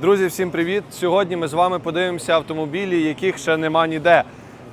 Друзі, всім привіт! Сьогодні ми з вами подивимося автомобілі, яких ще нема ніде.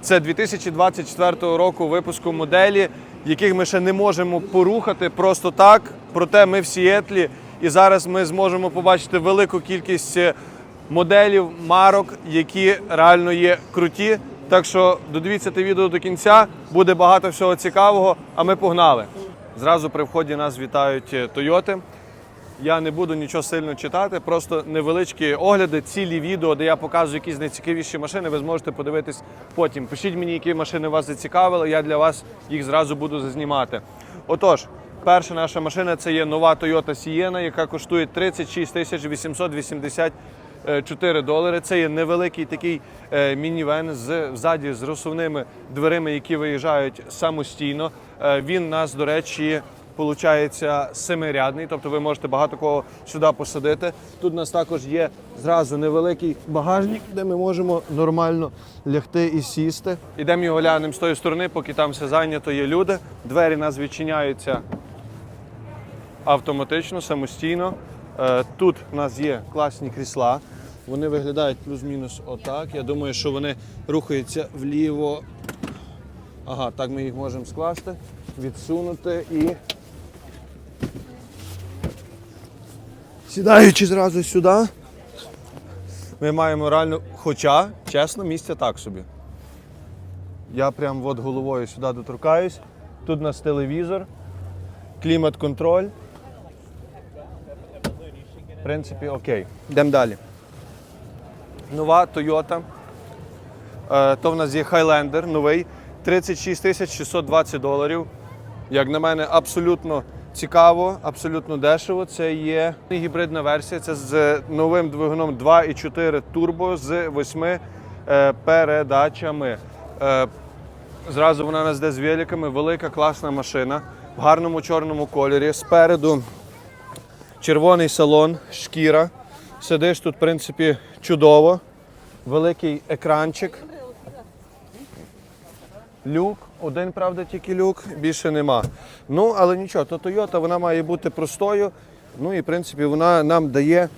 Це 2024 року випуску моделі, яких ми ще не можемо порухати просто так. Проте ми в Сіетлі, і зараз ми зможемо побачити велику кількість е, моделів, марок, які реально є круті. Так що додивіться те відео до кінця, буде багато всього цікавого. А ми погнали. Зразу при вході нас вітають е, Тойоти. Я не буду нічого сильно читати, просто невеличкі огляди, цілі відео, де я показую якісь найцікавіші машини. Ви зможете подивитись потім. Пишіть мені, які машини вас зацікавили. Я для вас їх зразу буду зазнімати. Отож, перша наша машина це є нова Toyota Sienna, яка коштує 36 тисяч 884 долари. Це є невеликий такий е, мінівен з ззаді з розсувними дверима, які виїжджають самостійно. Е, він нас, до речі. Получається семирядний, тобто ви можете багато кого сюди посадити. Тут у нас також є зразу невеликий багажник, де ми можемо нормально лягти і сісти. Ідемо його глянемо з тої сторони, поки там все зайнято, є люди. Двері нас відчиняються автоматично, самостійно. Е, Тут у нас є класні крісла. Вони виглядають плюс-мінус отак. Я думаю, що вони рухаються вліво. Ага, так ми їх можемо скласти, відсунути і. Сідаючи зразу сюди, ми маємо реально, хоча, чесно, місце так собі. Я прям от головою сюди доторкаюсь. Тут у нас телевізор, клімат-контроль. В принципі, окей. Йдемо далі. Нова Toyota. Е, То в нас є Highlander новий. 36 тисяч 620 доларів. Як на мене, абсолютно цікаво, абсолютно дешево. Це є гібридна версія. Це з новим двигуном 2,4 турбо з 8 е, передачами. Е, Зразу вона нас йде з великами, велика класна машина в гарному чорному кольорі. Спереду червоний салон, шкіра. Сидиш тут, в принципі, чудово. Великий екранчик. Люк, один, правда, тільки люк, більше нема. Ну, але нічого, то Toyota вона має бути простою. Ну і в принципі вона нам дає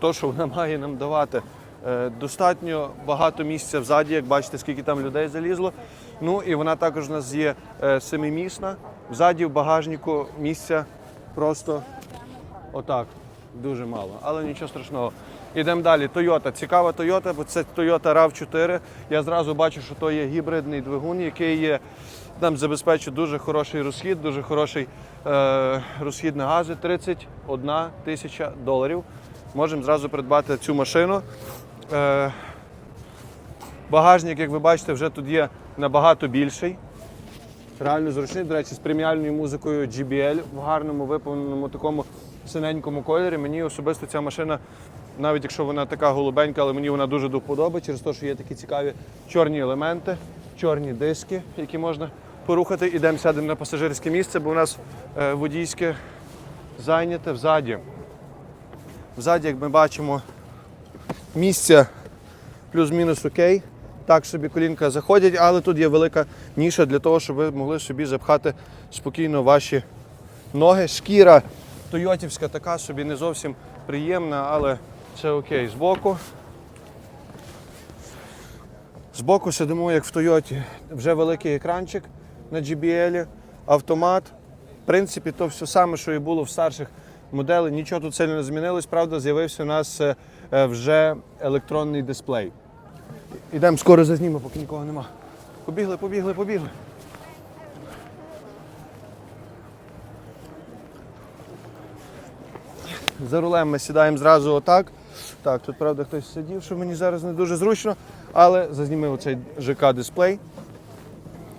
те, що вона має нам давати. Е, Достатньо багато місця взаді, як бачите, скільки там людей залізло. Ну і вона також у нас є е, семимісна. Взаді в багажнику місця просто отак. Дуже мало, але нічого страшного. Ідемо далі. Toyota. Цікава Toyota, бо це Toyota RAV4. Я зразу бачу, що то є гібридний двигун, який є, нам забезпечує дуже хороший розхід, дуже хороший е, розхід на гази. 31 тисяча доларів. Можемо зразу придбати цю машину. Е, багажник, як ви бачите, вже тут є набагато більший. Реально зручний, до речі, з преміальною музикою GBL в гарному виповненому такому синенькому кольорі. Мені особисто ця машина, навіть якщо вона така голубенька, але мені вона дуже до через те, що є такі цікаві чорні елементи, чорні диски, які можна порухати. Ідемо сядемо на пасажирське місце, бо у нас е, водійське зайняте взаді. Взаді, як ми бачимо, місця плюс-мінус окей. Так собі колінка заходять, але тут є велика ніша для того, щоб ви могли собі запхати спокійно ваші ноги. Шкіра тойотівська така собі не зовсім приємна, але це окей. Збоку. Збоку сидимо, як в Тойоті. Вже великий екранчик на JBL, автомат. В принципі, то все саме, що і було в старших моделей. Нічого тут сильно не змінилось. Правда, з'явився у нас е, е, вже електронний дисплей. Ідемо скоро зазнімемо, поки нікого нема. Побігли, побігли, побігли. За рулем ми сідаємо зразу отак. Так, тут правда хтось сидів, що мені зараз не дуже зручно, але зазнімив оцей ЖК-дисплей.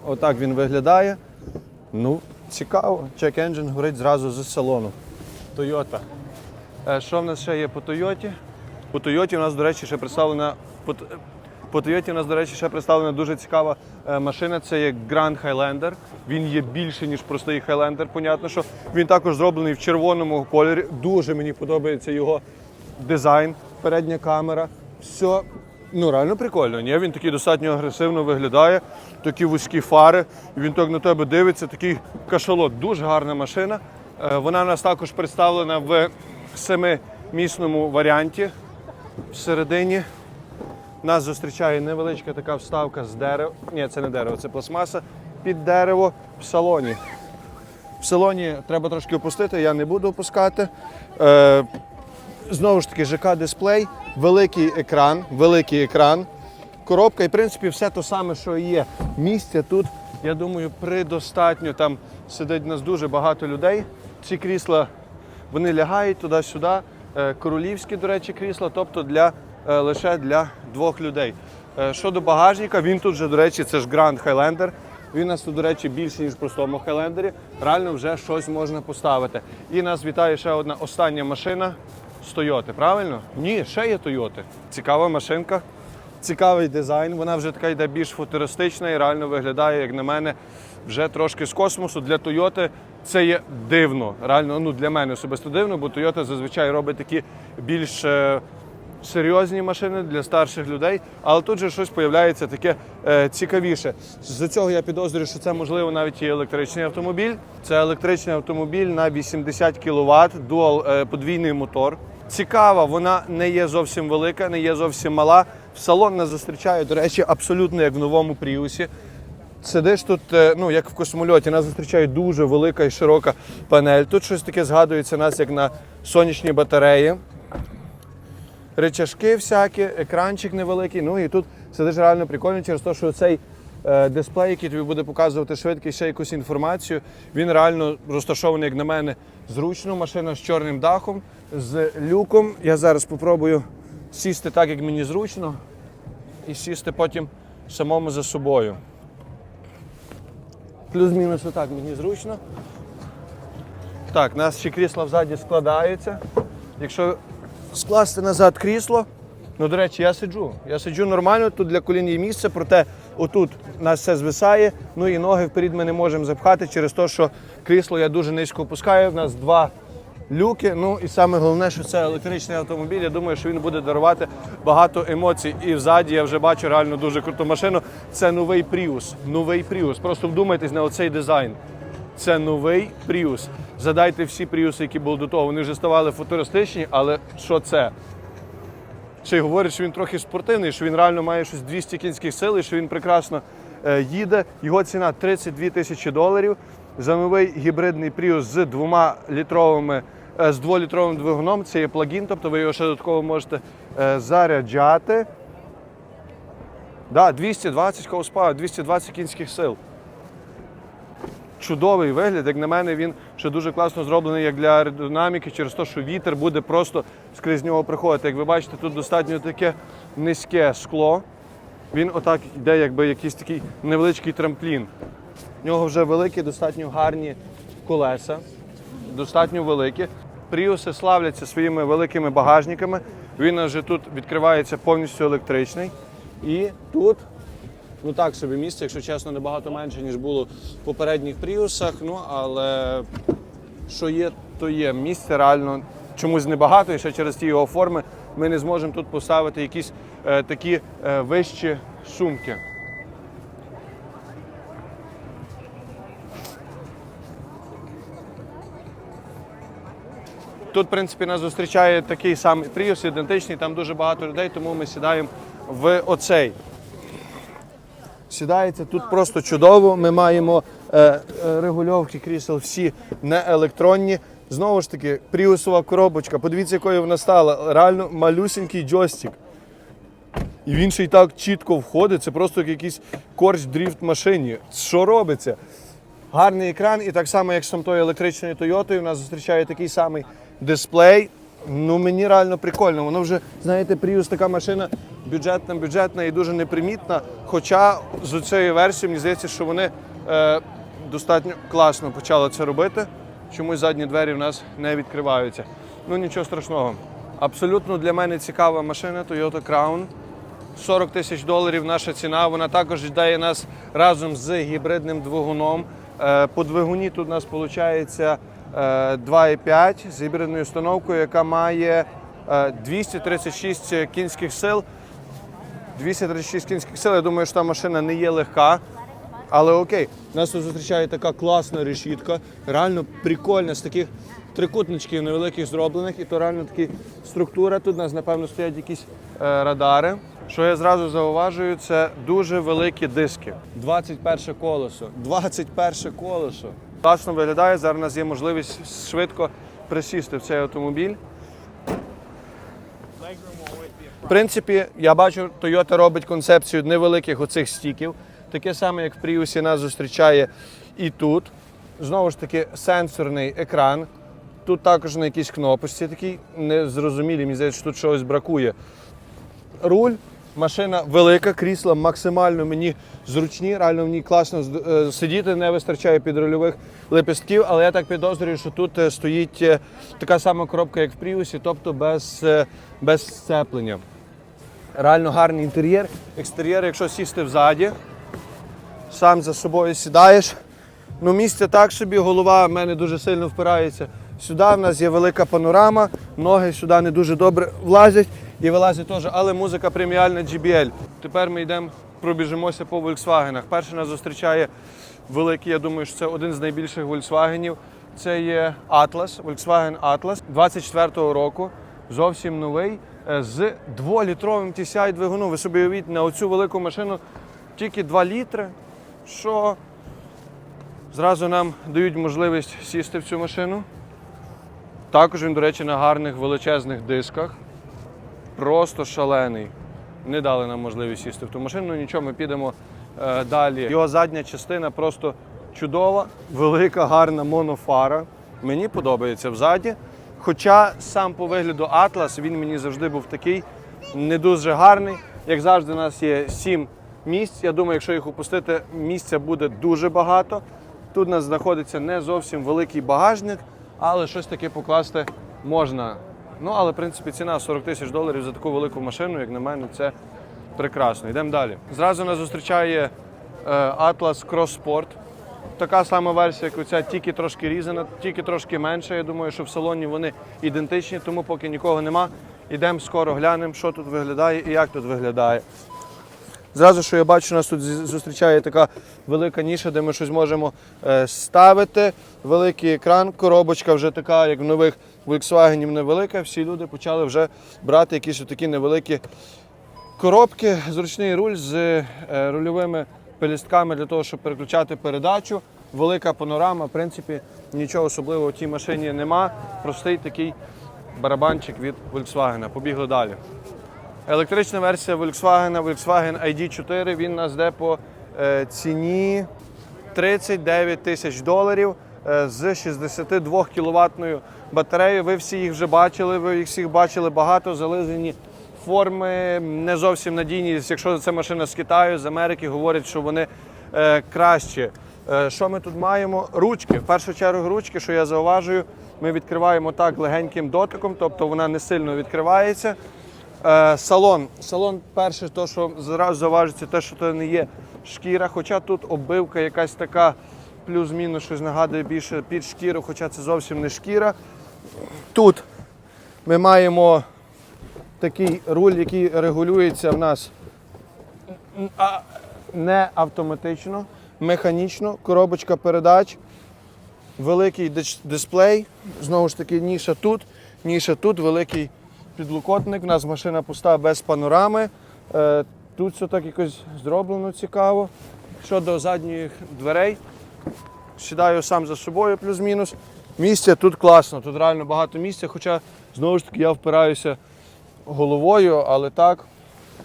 Отак він виглядає. Ну, цікаво. Check engine горить зразу з салону. Toyota. Е, Що в нас ще є по Тойоті? По Тойоті у нас, до речі, ще представлена. По, Тойоті у нас, до речі, ще представлена дуже цікава е, машина. Це є Grand Highlander. Він є більше, ніж простий Highlander. Понятно, що він також зроблений в червоному кольорі. Дуже мені подобається його дизайн, передня камера. Все ну реально прикольно. Ні? Він такий достатньо агресивно виглядає, такі вузькі фари. Він так на тебе дивиться, такий кашалот. Дуже гарна машина. Е, Вона у нас також представлена в семи місному варіанті. Всередині нас зустрічає невеличка така вставка з дерева. Ні, це не дерево, це пластмаса під дерево в салоні. В салоні треба трошки опустити, я не буду опускати. Е, знову ж таки, ЖК-дисплей, великий екран, великий екран, коробка і, в принципі, все те саме, що і є. Місця тут, я думаю, предостатньо. Там сидить у нас дуже багато людей. Ці крісла вони лягають туди-сюди. Е, Королівські, до речі, крісла, тобто для, е, лише для двох людей. Е, Щодо багажника, він тут же, до речі, це ж Grand Highlander. Він у нас тут, до речі, більше, ніж в простому Хайлендері. Реально вже щось можна поставити. І нас вітає ще одна остання машина з Тойоти, правильно? Ні, ще є Тойоти. Цікава машинка, цікавий дизайн. Вона вже така йде більш футуристична і реально виглядає, як на мене, вже трошки з космосу. Для Тойоти це є дивно. Реально, ну для мене особисто дивно, бо Тойота зазвичай робить такі більш. е, серйозні машини для старших людей, але тут же щось появляється таке е, цікавіше. З цього я підозрюю, що це можливо навіть і електричний автомобіль. Це електричний автомобіль на 80 кВт, дуал е, подвійний мотор. Цікава, вона не є зовсім велика, не є зовсім мала. В салон нас зустрічає, до речі, абсолютно як в новому пріусі. Сидиш тут, е, ну як в космольоті, нас зустрічає дуже велика і широка панель. Тут щось таке згадується нас як на сонячні батареї речашки всякі, екранчик невеликий. Ну і тут сидиш реально прикольно через те, що цей е, дисплей, який тобі буде показувати швидкість, ще якусь інформацію, він реально розташований, як на мене, зручно. Машина з чорним дахом, з люком. Я зараз спробую сісти так, як мені зручно, і сісти потім самому за собою. Плюс-мінус отак мені зручно. Так, у нас ще крісла взаді складаються. Якщо скласти назад крісло. Ну, до речі, я сиджу. Я сиджу нормально, тут для колін є місце, проте отут у нас все звисає. Ну і ноги вперед ми не можемо запхати через те, що крісло я дуже низько опускаю. У нас два люки. Ну і саме головне, що це електричний автомобіль. Я думаю, що він буде дарувати багато емоцій. І взаді я вже бачу реально дуже круту машину. Це новий Prius. Новий Prius. Просто вдумайтесь на оцей дизайн. Це новий Prius. Задайте всі Prius, які були до того. Вони вже ставали футуристичні, але що це? Ще й говорять, що він трохи спортивний, що він реально має щось 200 кінських сил і що він прекрасно е, їде. Його ціна 32 тисячі доларів. За новий гібридний Prius з двома літровими, е, з дволітровим двигуном. Це є плагін, тобто ви його ще додатково можете е, заряджати. Да, 220 horsepower, 220 кінських сил чудовий вигляд. Як на мене, він ще дуже класно зроблений як для аеродинаміки, через те, що вітер буде просто скрізь нього приходити. Як ви бачите, тут достатньо таке низьке скло. Він отак йде, якби якийсь такий невеличкий трамплін. У нього вже великі, достатньо гарні колеса, достатньо великі. Пріуси славляться своїми великими багажниками. Він вже тут відкривається повністю електричний. І тут Ну так собі місце, якщо чесно, набагато менше, ніж було в попередніх пріусах. Ну але що є, то є. Місця реально чомусь небагато, і ще через ті його форми ми не зможемо тут поставити якісь е, такі е, вищі сумки. Тут, в принципі, нас зустрічає такий самий Prius, ідентичний, там дуже багато людей, тому ми сідаємо в оцей. Сідається тут просто чудово. Ми маємо е, е, регульовки крісел всі не електронні. Знову ж таки, пріусова коробочка. Подивіться, якою вона стала. Реально малюсенький джойстик. І він ще й так чітко входить. Це просто як якийсь корч дріфт машині. Що робиться? Гарний екран, і так само, як з тою електричною Тойотою, у нас зустрічає такий самий дисплей. Ну мені реально прикольно. Воно вже, знаєте, Prius така машина бюджетна, бюджетна і дуже непримітна. Хоча з цією версією мені здається, що вони е, достатньо класно почали це робити. Чомусь задні двері в нас не відкриваються. Ну нічого страшного. Абсолютно для мене цікава машина Toyota Crown. 40 тисяч доларів наша ціна. Вона також йде нас разом з гібридним двигуном. Е, По двигуні тут у нас виходить 2,5 з гібридною установкою, яка має е, 236 кінських сил. 236 кінських сил. Я думаю, що та машина не є легка. Але окей, нас тут зустрічає така класна решітка, реально прикольна, з таких трикутничків невеликих зроблених, і то реально така структура. Тут у нас, напевно, стоять якісь е, радари. Що я зразу зауважую, це дуже великі диски. 21 колесо. 21 колесо. Класно виглядає. Зараз у нас є можливість швидко присісти в цей автомобіль. В принципі, я бачу, Toyota робить концепцію невеликих оцих стіків. Таке саме, як в Prius нас зустрічає і тут. Знову ж таки, сенсорний екран. Тут також на якійсь кнопочці такий незрозумілі, мені здається, що тут щось бракує. Руль, машина велика, крісла максимально мені зручні, реально в ній класно е, сидіти, не вистачає підрульових лепестків, але я так підозрюю, що тут е, стоїть е, така сама коробка, як в Prius, тобто без, без сцеплення. Реально гарний інтер'єр. Екстер'єр, якщо сісти взаді, сам за собою сідаєш. Ну, місце так собі, голова в мене дуже сильно впирається. Сюди в нас є велика панорама, ноги сюди не дуже добре влазять і вилазять теж, але музика преміальна GBL. Тепер ми йдемо, пробіжимося по Volkswagen. Перший нас зустрічає великий, я думаю, що це один з найбільших Volkswagen. Це є Atlas, Volkswagen Atlas 24-го року. Зовсім новий з дволітровим TCI двигуном. Ви собі уявіть, на оцю велику машину тільки 2 літри. Що зразу нам дають можливість сісти в цю машину. Також він, до речі, на гарних величезних дисках. Просто шалений. Не дали нам можливість сісти в ту машину. Ну, Нічого, ми підемо е, далі. Його задня частина просто чудова, велика, гарна монофара. Мені подобається взаді. Хоча сам по вигляду Атлас він мені завжди був такий не дуже гарний. Як завжди, у нас є сім місць. Я думаю, якщо їх опустити, місця буде дуже багато. Тут у нас знаходиться не зовсім великий багажник, але щось таке покласти можна. Ну, але в принципі ціна 40 тисяч доларів за таку велику машину, як на мене, це прекрасно. Йдемо далі. Зразу нас зустрічає е, Cross Sport. Така сама версія, як оця, тільки трошки різана, тільки трошки менша. Я думаю, що в салоні вони ідентичні, тому поки нікого нема. Йдемо скоро глянемо, що тут виглядає і як тут виглядає. Зразу, що я бачу, нас тут зустрічає така велика ніша, де ми щось можемо е, ставити. Великий екран, коробочка вже така, як в нових Volkswagen невелика. Всі люди почали вже брати якісь такі невеликі коробки, зручний руль з е, рульовими пелістками для того, щоб переключати передачу. Велика панорама, в принципі, нічого особливого в тій машині нема. Простий такий барабанчик від Volkswagen. Побігли далі. Електрична версія Volkswagen, Volkswagen ID4, він нас йде по е, ціні 39 тисяч доларів е, з 62 кіловатною батареєю. Ви всі їх вже бачили, ви їх всіх бачили багато, зализані форми, не зовсім надійні. Якщо це машина з Китаю, з Америки, говорять, що вони е, кращі. Е, що ми тут маємо? Ручки. В першу чергу ручки, що я зауважую, ми відкриваємо так легеньким дотиком, тобто вона не сильно відкривається. Е, салон. Салон перше, то, що зразу заважиться, те, що це не є шкіра, хоча тут оббивка якась така плюс-мінус, щось нагадує більше під шкіру, хоча це зовсім не шкіра. Тут ми маємо такий руль, який регулюється в нас не автоматично, механічно, коробочка передач, великий дисплей, знову ж таки, ніша тут, ніша тут, великий підлокотник. У нас машина пуста без панорами. Е, Тут все так якось зроблено цікаво. Щодо задніх дверей, сідаю сам за собою, плюс-мінус. Місця тут класно, тут реально багато місця, хоча знову ж таки я впираюся головою, але так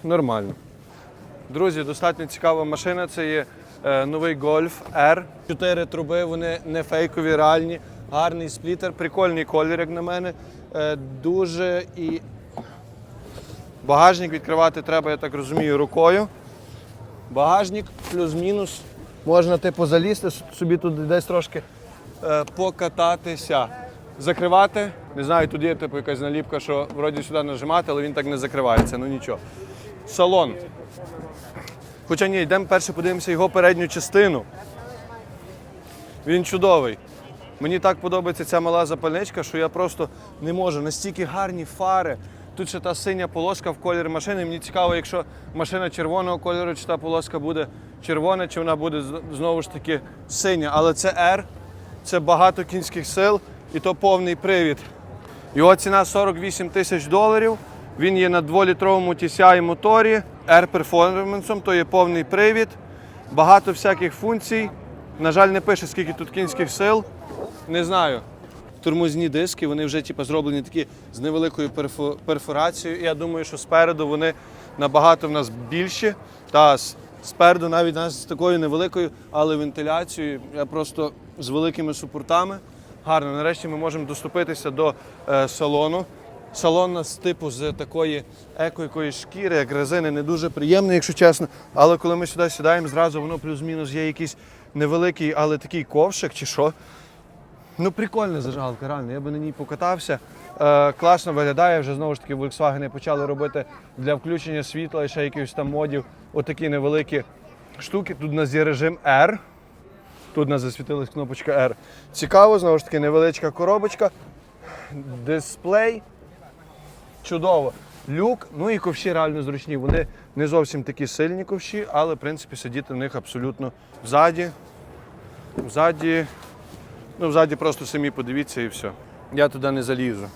нормально. Друзі, достатньо цікава машина. Це є е, новий Golf R. Чотири труби, вони не фейкові, реальні. Гарний сплітер, прикольний колір, як на мене. Е, дуже і багажник відкривати треба, я так розумію, рукою. Багажник плюс-мінус. Можна типу залізти, собі тут десь трошки е, покататися. Закривати. Не знаю, тут є типу якась наліпка, що вроді сюди нажимати, але він так не закривається. Ну нічого. Салон. Хоча ні, йдемо перше подивимося його передню частину. Він чудовий. Мені так подобається ця мала запальничка, що я просто не можу. Настільки гарні фари. Тут ще та синя полоска в кольорі машини. Мені цікаво, якщо машина червоного кольору, чи та полоска буде червона, чи вона буде знову ж таки синя. Але це R, це багато кінських сил і то повний привід. Його ціна 48 тисяч доларів. Він є на 2-літровому TCI моторі R Performance, то є повний привід, багато всяких функцій. На жаль, не пише, скільки тут кінських сил. Не знаю. Тормозні диски, вони вже типу, зроблені такі з невеликою перфорацією. Я думаю, що спереду вони набагато в нас більші. Та спереду навіть нас з такою невеликою, але вентиляцією. Я просто з великими супортами. Гарно, нарешті ми можемо доступитися до е, салону. Салон нас типу з такої еко якоїсь шкіри, як резини, не дуже приємний, якщо чесно. Але коли ми сюди сідаємо, зразу воно плюс-мінус є якийсь невеликий, але такий ковшик чи що. Ну, прикольна зажигалка, реально. Я би на ній покатався. Е, класно виглядає. Вже знову ж таки Volkswagen почали робити для включення світла і ще якихось там модів. Отакі невеликі штуки. Тут у нас є режим R. Тут у нас засвітилась кнопочка R. Цікаво, знову ж таки, невеличка коробочка. Дисплей. Чудово. Люк, ну і ковші реально зручні. Вони не зовсім такі сильні ковші, але в принципі сидіти в них абсолютно взаді. Взаді. Ну, взаді просто самі подивіться і все. Я туди не залізу.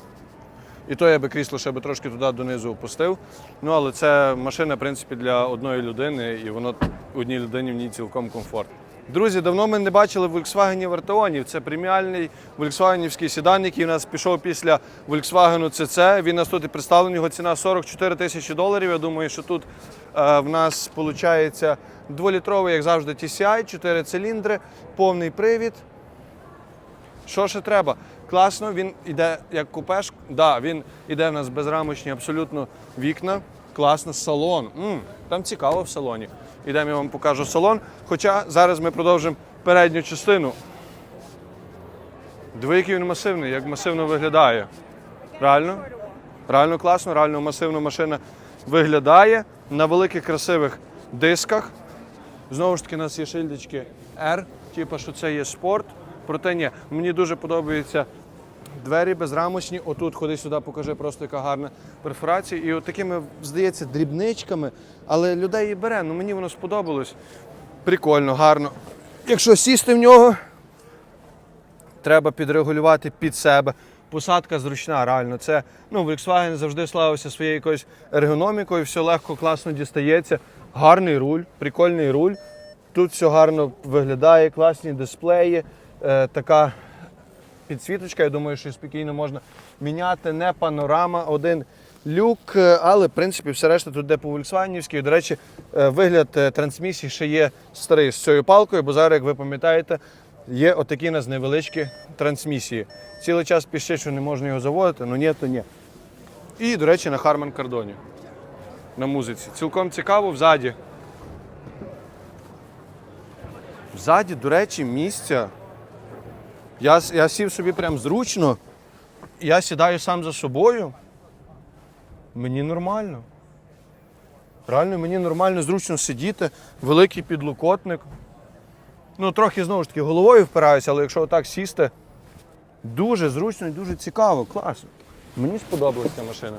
І то я би крісло ще би трошки туди донизу опустив. Ну, але це машина, в принципі, для одної людини, і воно одній людині в ній цілком комфортно. Друзі, давно ми не бачили Volkswagen Вартеонів. Це преміальний Volkswagenівський седан, який у нас пішов після Volkswagen CC. Він у нас тут і представлений, його ціна 44 тисячі доларів. Я думаю, що тут е, в нас виходить дволітровий, як завжди, TCI, 4 циліндри, повний привід. Що ще треба? Класно, він іде як купеш. Да, він іде в нас безрамочні абсолютно вікна. Класно, салон. м там цікаво в салоні. Ідемо, я вам покажу салон. Хоча зараз ми продовжимо передню частину. Диви, який він масивний, як масивно виглядає. Реально? Реально класно, реально масивно машина виглядає на великих красивих дисках. Знову ж таки, у нас є шильдочки R, типу, що це є спорт. Проте ні, мені дуже подобаються двері безрамочні. Отут ходи сюди, покажи просто яка гарна перфорація. І от такими, здається, дрібничками, але людей і бере. Ну мені воно сподобалось. Прикольно, гарно. Якщо сісти в нього, треба підрегулювати під себе. Посадка зручна, реально. Це ну, Volkswagen завжди славився своєю якоюсь ергономікою, все легко, класно дістається. Гарний руль, прикольний руль. Тут все гарно виглядає, класні дисплеї, е, така підсвіточка. Я думаю, що спокійно можна міняти. Не панорама, один люк, е, але в принципі все решта тут де по Volkswagenівській. До речі, е, вигляд е, трансмісії ще є старий з цією палкою, бо зараз, як ви пам'ятаєте, є отакі нас невеличкі трансмісії. Цілий час піще, що не можна його заводити, ну ні, то ні. І, до речі, на Harman Kardon. На музиці. Цілком цікаво взаді. Взаді, до речі, місця. Я, я сів собі прям зручно. Я сідаю сам за собою. Мені нормально. Реально, мені нормально, зручно сидіти, великий підлокотник. Ну, трохи знову ж таки головою впираюся, але якщо отак сісти, дуже зручно і дуже цікаво, класно. Мені сподобалася ця машина.